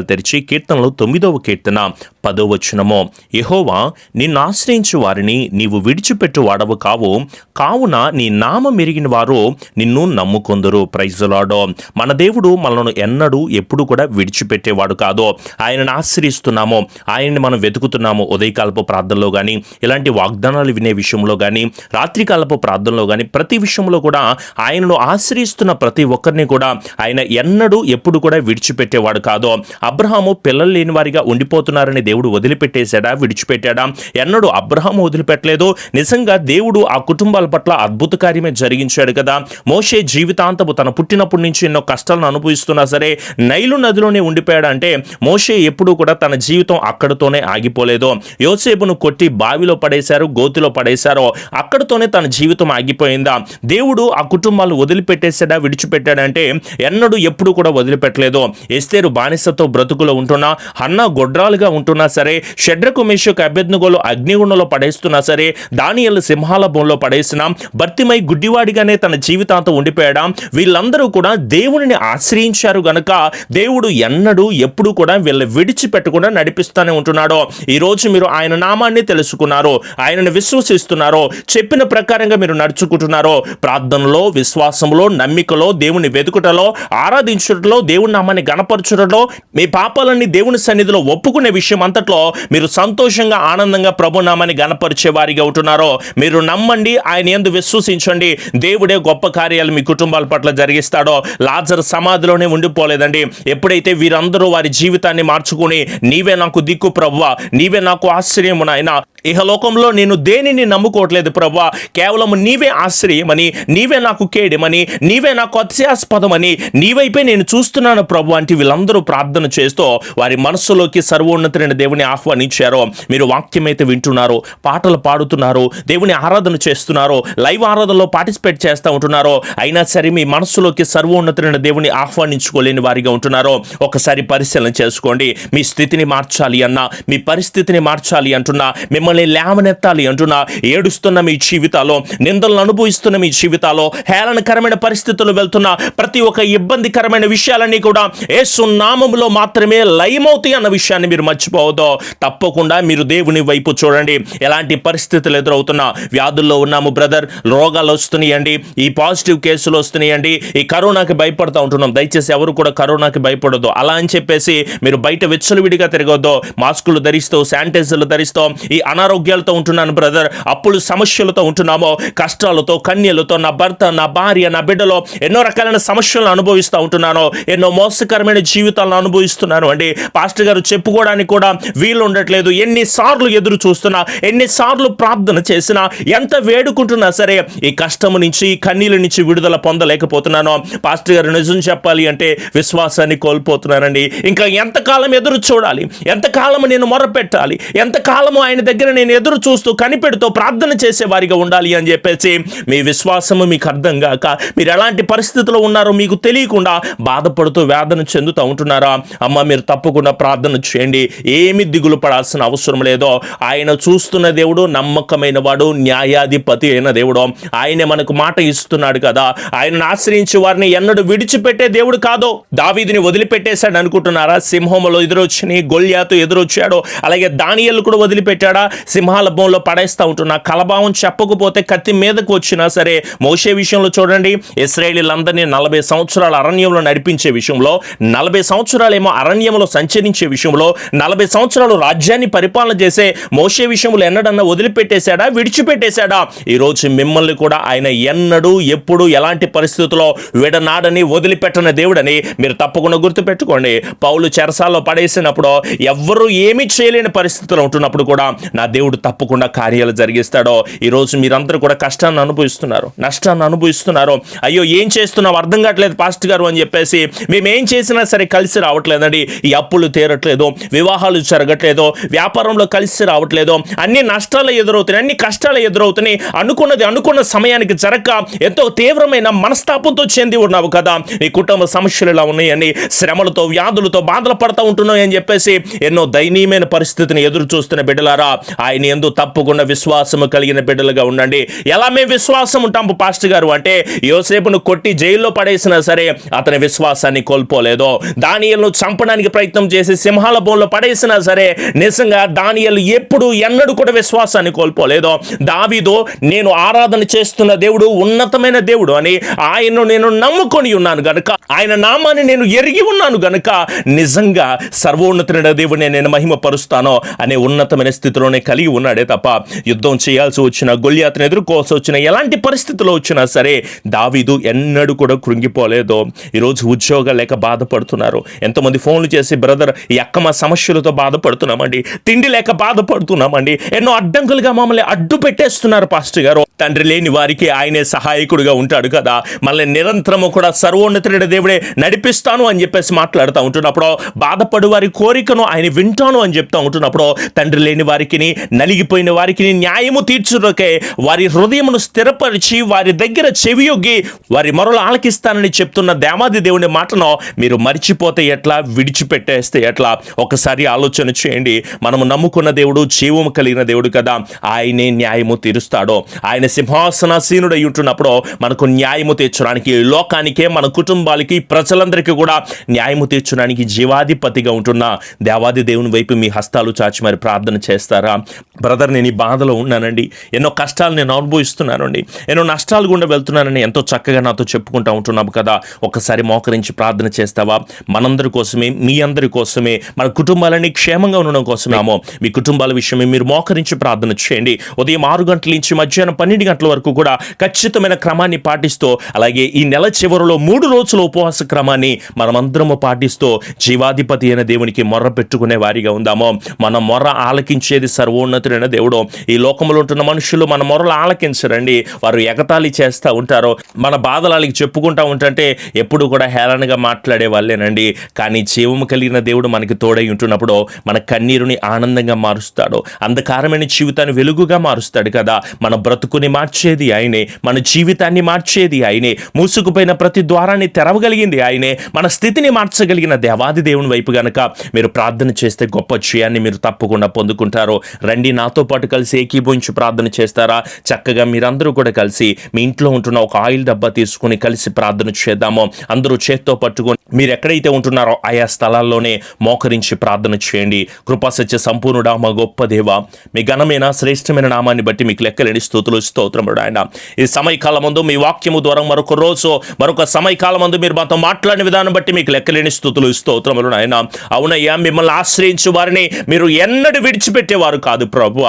పుస్తకాలు తెరిచి కీర్తనలు తొమ్మిదవ కీర్తన పదో వచనము. యహోవా నిన్ను ఆశ్రయించు వారిని నీవు విడిచిపెట్టు వాడవు కావు. కావున నీ నామ మెరిగిన వారు నిన్ను నమ్ముకొందరు. ప్రైజులాడో మన దేవుడు మనను ఎన్నడూ ఎప్పుడు కూడా విడిచిపెట్టేవాడు కాదు. ఆయనను ఆశ్రయిస్తున్నాము. ఆయన్ని మనం వెతుకుతున్నాము. ఉదయకాలపు ప్రార్థనలో కానీ ఇలాంటి వాగ్దానాలు వినే విషయంలో కానీ రాత్రికాలపు ప్రార్థనలో కానీ ప్రతి విషయంలో కూడా ఆయనను ఆశ్రయిస్తున్న ప్రతి ఒక్కరిని కూడా ఆయన ఎన్నడూ ఎప్పుడు కూడా విడిచిపెట్టేవాడు కాదు. అబ్రహాము పిల్లలు లేని వారిగా ఉండిపోతున్నారని దేవుడు వదిలిపెట్టేశాడా విడిచిపెట్టాడా? ఎన్నడూ అబ్రహాము వదిలిపెట్టలేదు. నిజంగా దేవుడు ఆ కుటుంబాల పట్ల అద్భుత కార్యమే జరిగించాడు కదా. మోషే జీవితాంతము తన పుట్టినప్పటి నుంచి ఎన్నో కష్టాలను అనుభవిస్తున్నా సరే నైలు నదిలోనే ఉండిపోయాడు అంటే మోషే ఎప్పుడూ కూడా తన జీవితం అక్కడితోనే ఆగిపోలేదు. యోసేపును కొట్టి బావిలో పడేశారు గోతిలో పడేశారో. అక్కడితోనే తన జీవితం ఆగిపోయిందా? దేవుడు ఆ కుటుంబాలు వదిలిపెట్టేశాడా విడిచిపెట్టాడంటే ఎన్నడూ ఎప్పుడు కూడా వదిలిపెట్టలేదు. ఎస్తేరు బానిసతో బ్రతుకులో ఉంటున్నా అన్న గొడ్రాలుగా ఉంటున్నా సరే షడ్రకు మేషకు అభ్యర్థుగోలు అగ్నిగుండంలో పడేస్తున్నా సరే దానియల్ సింహాల బోన్లో పడేసినా భర్తిమై గుడ్డివాడిగానే తన జీవితాంతం ఉండిపోయాడా? వీళ్ళందరూ కూడా దేవుడిని ఆశ్రయించారు గనక దేవుడు ఎన్నడూ ఎప్పుడు కూడా వీళ్ళని విడిచిపెట్టకుండా నడిపిస్తూనే ఉంటున్నాడో. ఈరోజు మీరు ఆయన నామాన్ని తెలుసుకున్నారు ఆయనను విశ్వసిస్తున్నారో చెప్పిన ప్రకారంగా మీరు నడుచుకుంటున్నారో ప్రార్థనలో విశ్వాసంలో నమ్మికలో దేవుని వెతుకుటలో ఆరాధించడంలో దేవుని నామాన్ని గణపరచడంలో మీ పాపాలన్నీ దేవుని సన్నిధిలో ఒప్పుకునే విషయం అంతట్లో మీరు సంతోషంగా ఆనందంగా ప్రభు నామాన్ని గణపరిచే వారిగా ఉంటున్నారో మీరు నమ్మండి ఆయన ఎందు విశ్వసించండి. దేవుడే గొప్ప కార్యాలు మీ కుటుంబాల పట్ల జరిగిస్తాడో లాజర్ సమాధిలోనే ఉండిపోలేదండి. ఎప్పుడైతే వీరందరూ వారి జీవితాన్ని మార్చుకుని నీవే నాకు దిక్కు ప్రవ్వా నీవే నాకు ఆశ్చర్యము నాయన ఇహలోకంలో నేను దేనిని నమ్ముకోవట్లేదు ప్రవ్వా కేవలం నీవే ఆశ్రయమని నీవే నాకు కేడమని నీవే నాకు అత్యాస్పదమని నీవైపే నేను చూస్తున్నాను ప్రభు అంటే వీళ్ళందరూ ప్రార్థన చేస్తూ వారి మనస్సులోకి సర్వోన్నతులైన దేవుని ఆహ్వానించారో. మీరు వాక్యమైతే వింటున్నారు వింటున్నారో పాటలు పాడుతున్నారో దేవుని ఆరాధన చేస్తున్నారో లైవ్ ఆరాధనలో పార్టిసిపేట్ చేస్తూ ఉంటున్నారో. అయినా సరే మీ మనస్సులోకి సర్వోన్నతులైన దేవుని ఆహ్వానించుకోలేని వారిగా ఉంటున్నారో. ఒకసారి పరిశీలన చేసుకోండి. మీ స్థితిని మార్చాలి అన్నా మీ పరిస్థితిని మార్చాలి అంటున్నా మిమ్మల్ని లేవనెత్తాలి అంటున్నా ఏడుస్తున్న మీ జీవితాలు నిందలను అనుభవిస్తున్న మీ జీవితాలో హేళనకరమైన పరిస్థితులు వెళ్తున్న ప్రతి ఒక్క ఇబ్బందికరమైన విషయాలన్నీ కూడా యేసు నామములో మాత్రమే లయమవుతాయి అన్న విషయాన్ని మీరు మర్చిపోవద్దు. తప్పకుండా మీరు దేవుని వైపు చూడండి. ఎలాంటి పరిస్థితులు ఎదురవుతున్నా వ్యాధుల్లో ఉన్నాము బ్రదర్. రోగాలు వస్తున్నాయండి. ఈ పాజిటివ్ కేసులు వస్తున్నాయండి. ఈ కరోనాకి భయపడుతూ ఉంటున్నాం. దయచేసి ఎవరు కూడా కరోనాకి భయపడదు అలా అని చెప్పేసి మీరు బయట విచ్చలవిడిగా తిరగొద్దు. మాస్కులు ధరిస్తూ శానిటైజర్లు ధరిస్తూ ఈ అనారోగ్యాలతో ఉంటున్నాను బ్రదర్. అప్పులు సమస్యలతో ఉంటున్నామో. కష్టాలతో కన్యలతో నా భర్త నా భార్య నా బిడ్డలో ఎన్నో రకాలైన సమస్యలను అనుభవిస్తూ ఉంటున్నాను. ఎన్నో మోసకరమైన జీవితాలను అనుభవిస్తున్నాను అండి పాస్టర్ గారు చెప్పుకోవడానికి కూడా వీలు ఉండట్లేదు. ఎన్నిసార్లు ఎదురు చూస్తున్నా ఎన్నిసార్లు ప్రార్థన చేసినా ఎంత వేడుకుంటున్నా సరే ఈ కష్టము నుంచి ఈ కన్నీళ్ళ నుంచి విడుదల పొందలేకపోతున్నాను. పాస్టర్ గారు నిజం చెప్పాలి అంటే విశ్వాసాన్ని కోల్పోతున్నానండి. ఇంకా ఎంతకాలం ఎదురు చూడాలి? ఎంతకాలం నేను మొరపెట్టాలి? ఎంతకాలము ఆయన దగ్గర నేను ఎదురు చూస్తూ కనిపెడుతూ ప్రార్థన చేసేవారిగా ఉండాలి అని చెప్పేసి మీ విశ్వాసము మీకు అర్థం కాక మీరు ఎలాంటి పరిస్థితిలో ఉన్నారో మీకు తెలియకుండా బాధపడుతూ వేదన చెందుతూ ఉంటున్నారా? అమ్మ మీరు తప్పకుండా ప్రార్థన చేయండి. ఏమి దిగులు పడాల్సిన అవసరం లేదో ఆయన చూస్తున్న దేవుడు నమ్మకమైన వాడు న్యాయాధిపతి అయిన దేవుడు. ఆయనే మనకు మాట ఇస్తున్నాడు కదా. ఆయనను ఆశ్రయించి వారిని ఎన్నడూ విడిచిపెట్టే దేవుడు కాదో. దావీదిని వదిలిపెట్టేశాడు అనుకుంటున్నారా? సింహంలో ఎదురొచ్చినాయి గొల్యాతో ఎదురొచ్చాడు. అలాగే దానియలు కూడా వదిలిపెట్టాడా? సింహాల పడేస్తూ పడేస్తా ఉంటున్నా. కలభావం చెప్పకపోతే కత్తి మీదకు వచ్చినా సరే మోసే విషయంలో చూడండి. ఇస్రాయేలీలందరినీ నలభై సంవత్సరాల అరణ్యంలో నడిపించే విషయంలో నలభై సంవత్సరాలు ఏమో అరణ్యంలో సంచరించే విషయంలో నలభై సంవత్సరాలు రాజ్యాన్ని పరిపాలన చేసే మోసే విషయంలో ఎన్నడన్నా వదిలిపెట్టేశాడా? విడిచిపెట్టేశాడా? ఈరోజు మిమ్మల్ని కూడా ఆయన ఎన్నడూ ఎప్పుడు ఎలాంటి పరిస్థితుల్లో విడనాడని వదిలిపెట్టని దేవుడని మీరు తప్పకుండా గుర్తుపెట్టుకోండి. పౌలు చెరసాల్లో పడేసినప్పుడు ఎవ్వరూ ఏమీ చేయలేని పరిస్థితులు ఉంటున్నప్పుడు కూడా నా దేవుడు తప్పకుండా కార్యాలు జరిగిస్తాడో. ఈరోజు మీరందరూ కూడా కష్టాన్ని అనుభవిస్తున్నారు. నష్టాన్ని అనుభవిస్తున్నారు. అయ్యో ఏం చేస్తున్నావు? అర్థం కావట్లేదు పాస్ట్ గారు అని చెప్పేసి మేము ఏం చేసినా సరే కలిసి రావట్లేదు. రావట్లేదండి ఈ అప్పులు తీరట్లేదు వివాహాలు జరగట్లేదు వ్యాపారంలో కలిసి రావట్లేదు అన్ని నష్టాలు ఎదురవుతున్నాయి అన్ని కష్టాలు ఎదురవుతున్నాయి. అనుకున్నది అనుకున్న సమయానికి జరగక ఎంతో తీవ్రమైన మనస్తాపంతో చెంది ఉన్నావు కదా. నీ కుటుంబ సమస్యలు ఇలా ఉన్నాయని శ్రమలతో వ్యాధులతో బాధలు పడతా ఉంటున్నావు అని చెప్పేసి ఎన్నో దయనీయమైన పరిస్థితిని ఎదురు చూస్తున్న బిడ్డలారా ఆయన ఎందు తప్పకుండా విశ్వాసము కలిగిన బిడ్డలుగా ఉండండి. ఎలా మేము విశ్వాసం ఉంటాము పాస్టర్ గారు అంటే యోసేపును కొట్టి జైల్లో పడేసినా సరే అతని విశ్వాసాన్ని కోల్పోలేదు. దానియలను చంపడానికి ప్రయత్నం చేసి సింహాల బోన్లో పడేసినా సరే నిజంగా దానియలు ఎప్పుడు ఎన్నడూ కూడా విశ్వాసాన్ని కోల్పోలేదు. దావీదో నేను ఆరాధన చేస్తున్న దేవుడు ఉన్నతమైన దేవుడు అని ఆయన్ను నేను నమ్ముకొని ఉన్నాను గనుక ఆయన నామాన్ని నేను ఎరిగి ఉన్నాను గనుక నిజంగా సర్వోన్నతుడైన దేవుడిని నేను మహిమపరుస్తానో అనే ఉన్నతమైన స్థితిలోనే కలిగి ఉన్నాడే తప్ప యుద్ధం చేయాల్సి వచ్చిన గొల్యాతను ఎదుర్కోవాల్సి వచ్చిన ఎలాంటి పరిస్థితుల్లో వచ్చినా సరే దావీదు ఎన్నడూ కూడా కృంగిపోలేదు. ఈరోజు ఉద్యోగాలు లేక బాధపడుతున్నారు. ఎంతమంది ఫోన్లు చేసి బ్రదర్ ఈ అక్కమ సమస్యలతో బాధపడుతున్నామండి. తిండి లేక బాధపడుతున్నామండి. ఎన్నో అడ్డంకులుగా మమ్మల్ని అడ్డు పెట్టేస్తున్నారు పాస్టర్ గారు. తండ్రి లేని వారికి ఆయనే సహాయకుడిగా ఉంటాడు కదా. మళ్ళీ నిరంతరము కూడా సర్వోన్నతుడి దేవుడే నడిపిస్తాను అని చెప్పేసి మాట్లాడుతూ ఉంటున్నప్పుడు బాధపడు వారి కోరికను ఆయన వింటాను అని చెప్తా ఉంటున్నప్పుడు తండ్రి లేని వారికి నలిగిపోయిన వారికి న్యాయము తీర్చుటకే వారి హృదయమును స్థిరపరిచి వారి దగ్గర చెవియొగ్గి వారి మొరలు ఆలకిస్తానని చెప్తున్న దేవాది దేవుని మాటను మీరు మర్చిపోతే ఎట్లా? విడిచిపెట్టేస్తే ఎట్లా? ఒకసారి ఆలోచన చేయండి. మనము నమ్ముకున్న దేవుడు జీవము కలిగిన దేవుడు కదా. ఆయనే న్యాయము తీరుస్తాడో. ఆయన సింహాసనాసీనుడై ఉంటున్నప్పుడు మనకు న్యాయము తీర్చడానికి లోకానికే మన కుటుంబాలకి ప్రజలందరికీ కూడా న్యాయము తీర్చడానికి జీవాధిపతిగా ఉంటున్న దేవాది దేవుని వైపు మీ హస్తాలు చాచి మరి ప్రార్థన చేస్తారా? బ్రదర్ నేను ఈ బాధలో ఉన్నానండి. ఎన్నో కష్టాలు నేను అనుభవిస్తున్నానండి. ఎన్నో నష్టాలు గుండా వెళ్తున్నానని ఎంతో చక్కగా నాతో చెప్పుకుంటూ ఉంటున్నాము కదా. ఒకసారి మోకరించి ప్రార్థన చేస్తావా? మనందరి కోసమే మీ అందరి కోసమే మన కుటుంబాలని క్షేమంగా ఉండడం కోసమేమో. మీ కుటుంబాల విషయమే మీరు మోకరించి ప్రార్థన చేయండి. ఉదయం ఆరు గంటల నుంచి మధ్యాహ్నం పన్నెండు గంటల వరకు కూడా ఖచ్చితమైన క్రమాన్ని పాటిస్తూ అలాగే ఈ నెల చివరిలో మూడు రోజుల ఉపవాస క్రమాన్ని మనమందరము పాటిస్తూ జీవాధిపతి అయిన దేవునికి మొర్ర పెట్టుకునే వారిగా ఉందామో. మన మొర్ర ఆలకించేది సర్వోన్నతుడైన దేవుడు. ఈ లోకంలో ఉంటున్న మనుషులు మన మొరలు ఆలకించరండి. వారు ఎగతాళి చేస్తూ ఉంటారు. మన బాధలు వాళ్ళకి చెప్పుకుంటా ఉంటుంటే ఎప్పుడు కూడా హేళనగా మాట్లాడే వాళ్ళేనండి. కానీ జీవము కలిగిన దేవుడు మనకి తోడై ఉంటున్నప్పుడు మన కన్నీరుని ఆనందంగా మారుస్తాడు. అంధకారమైన జీవితాన్ని వెలుగుగా మారుస్తాడు కదా. మన బ్రతుకుని మార్చేది ఆయనే. మన జీవితాన్ని మార్చేది ఆయనే. మూసుకుపోయిన ప్రతి ద్వారాన్ని తెరవగలిగింది ఆయనే. మన స్థితిని మార్చగలిగిన దేవాది దేవుని వైపు గనక మీరు ప్రార్థన చేస్తే గొప్ప జయాన్ని మీరు తప్పకుండా పొందుకుంటారు. రండి నాతో పాటు కలిసి ఏకీభవించి ప్రార్థన చేస్తారా? చక్కగా మీరందరూ కూడా కలిసి మీ ఇంట్లో ఉంటున్న ఒక ఆయిల్ డబ్బా తీసుకుని కలిసి ప్రార్థన చేద్దాము. అందరూ చేత్తో పట్టుకొని మీరు ఎక్కడైతే ఉంటున్నారో ఆయా స్థలాల్లోనే మోకరించి ప్రార్థన చేయండి. కృపాసత్య సంపూర్ణుడా మా గొప్ప దేవ మీ ఘనమైన శ్రేష్టమైన నామాన్ని బట్టి మీకు లెక్కలేని స్థుతులు స్తోత్రముడు ఆయన. ఈ సమయకాలం ముందు మీ వాక్యము ద్వారా మరొక రోజు మరొక సమయకాలం ముందు మీరు మాతో మాట్లాడిన విధానం బట్టి మీకు లెక్కలేని స్థుతులు స్తోత్రములు ఆయన అవునయ్యా మిమ్మల్ని ఆశ్రయించు వారిని మీరు ఎన్నడూ విడిచిపెట్టేవారు కాదు ప్రభు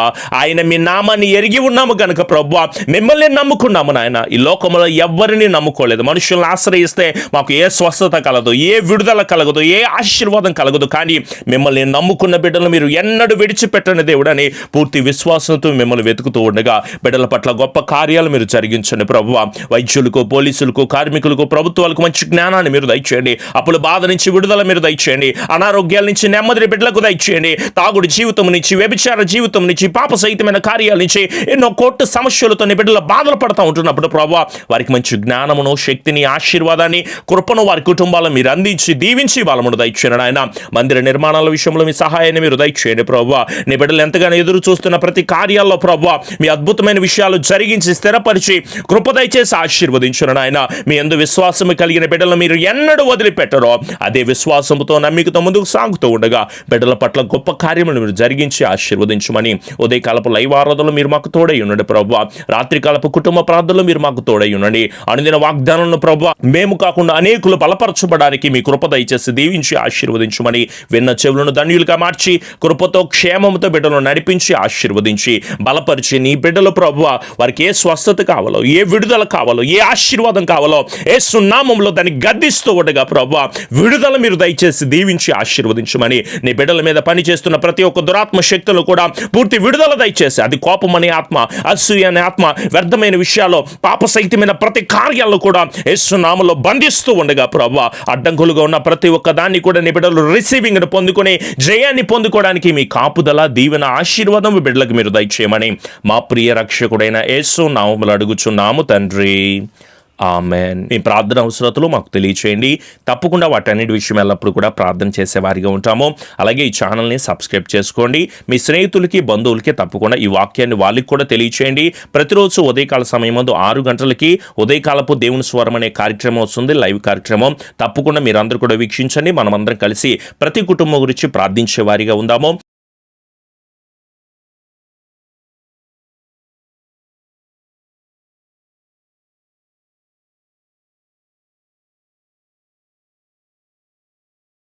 ఆయన మీ నామాన్ని ఎరిగి ఉన్నాము గనుక ప్రభు మిమ్మల్ని నమ్ముకున్నాము నాయన. ఈ లోకంలో ఎవ్వరిని నమ్ముకోలేదు. మనుషులను ఆశ్రయిస్తే మాకు ఏ స్వస్థత కలదు ఏ విడుదల కలగదు ఏ ఆశీర్వాదం కలగదు. కానీ మిమ్మల్ని నమ్ముకున్న బిడ్డలు మీరు ఎన్నడూ విడిచిపెట్టని దేవుడని పూర్తి విశ్వాసంతో మిమ్మల్ని వెతుకుతూ ఉండగా బిడ్డల పట్ల గొప్ప కార్యాలు మీరు జరిగించండి ప్రభు వైద్యులకు పోలీసులకు కార్మికులకు ప్రభుత్వాలకు మంచి జ్ఞానాన్ని మీరు దయచేయండి. అప్పుల బాధ నుంచి విడుదల మీరు దయచేయండి. అనారోగ్యాల నుంచి నెమ్మది బిడ్డలకు దయచేయండి. తాగుడు జీవితం నుంచి వ్యభిచార జీవితం నుంచి పాప సహితమైన కార్యాల నుంచి ఎన్నో కోర్టు సమస్యలతో నీ బాధలు పడతా ఉంటున్నప్పుడు ప్రభు వారికి మంచి జ్ఞానమును శక్తిని ఆశీర్వాదాన్ని కృపను వారి కుటుంబాలను మీరు అందించి దీవించి బలమును దయచేయండి ఆయన మందిర నిర్మాణాల విషయంలో మీ సహాయాన్ని మీరు దయచేయండి ప్రభు నీ బిడ్డలు ఎంతగానో ఎదురు చూస్తున్న ప్రతి కార్యాల్లో ప్రభు మీ అద్భుతమైన విషయాలు జరిగించి స్థిరపరిచి కృప దయచేసి ఆశీర్వదించిన ఆయన మీ ఎందు విశ్వాసము కలిగిన బిడ్డలను మీరు ఎన్నడూ వదిలిపెట్టరో. అదే విశ్వాసముతో నమ్మికతో ముందుకు సాగుతూ ఉండగా బిడ్డల పట్ల గొప్ప కార్యములు మీరు జరిగించి ఆశీర్వదించమని. ఉదయకాలపు లైవ్ ఆరాధనలు మీరు మాకు తోడై ఉండండి ప్రభు రాత్రికాలపు కుటుంబ ప్రార్థనలు మీరు మాకు తోడై ఉండండి. అనుదిన వాగ్దానాలను ప్రభు మేము కాకుండా అనేకులు బలపరచబడానికి మీ కృప దయచేసి దీవించి ఆశీర్వదించమని. విన్న చెవులను ధన్యులుగా మార్చి కృపతో క్షేమముతో బిడ్డలను నడిపించి ఆశీర్వదించి బలపరిచి నీ బిడ్డలు ప్రభు వారికి ఏ స్వస్థత కావాలో ఏ విడుదల కావాలో ఏ ఆశీర్వాదం కావాలో ఏ సున్నామంలో దాన్ని గద్దిస్తూ ఉండగా ప్రభు విడుదల మీరు దయచేసి దీవించి ఆశీర్వదించమని నీ బిడ్డల మీద పనిచేస్తున్న ప్రతి ఒక్క దురాత్మ శక్తులు కూడా పూర్తి విడుదల దయచేసి అది కోపం అనే ఆత్మ అసూయ అనే ఆత్మ వ్యర్థమైన విషయాల్లో పాప సహితమైన ప్రతి కార్యాలను కూడా యేసునామలో బంధిస్తూ ఉండగా ప్రభు అడ్డంకులుగా ఉన్న ప్రతి ఒక్క దాన్ని కూడా నీ బిడ్డలు రిసీవింగ్ పొందుకుని జయాన్ని పొందుకోవడానికి మీ కాపుదల దీవెన ఆశీర్వాదం బిడ్డలకు మీరు దయచేయమని మా ప్రియ రక్షకుడైన యేసు నామములు అడుగుచున్నాము తండ్రి. ఆమెన్. మీ ప్రార్థన అవసరతలు మాకు తెలియచేయండి. తప్పకుండా వాటన్నిటి విషయం ఎల్లప్పుడు కూడా ప్రార్థన చేసేవారిగా ఉంటాము. అలాగే ఈ ఛానల్ని సబ్స్క్రైబ్ చేసుకోండి. మీ స్నేహితులకి బంధువులకి తప్పకుండా ఈ వాక్యాన్ని వాళ్ళకి కూడా తెలియచేయండి. ప్రతిరోజు ఉదయకాల సమయం ముందు ఆరు గంటలకి ఉదయకాలపు దేవుని స్వరం అనే కార్యక్రమం వస్తుంది లైవ్ కార్యక్రమం. తప్పకుండా మీరందరూ కూడా వీక్షించండి. మనమందరం కలిసి ప్రతి కుటుంబం గురించి ప్రార్థించే వారిగా ఉందాము.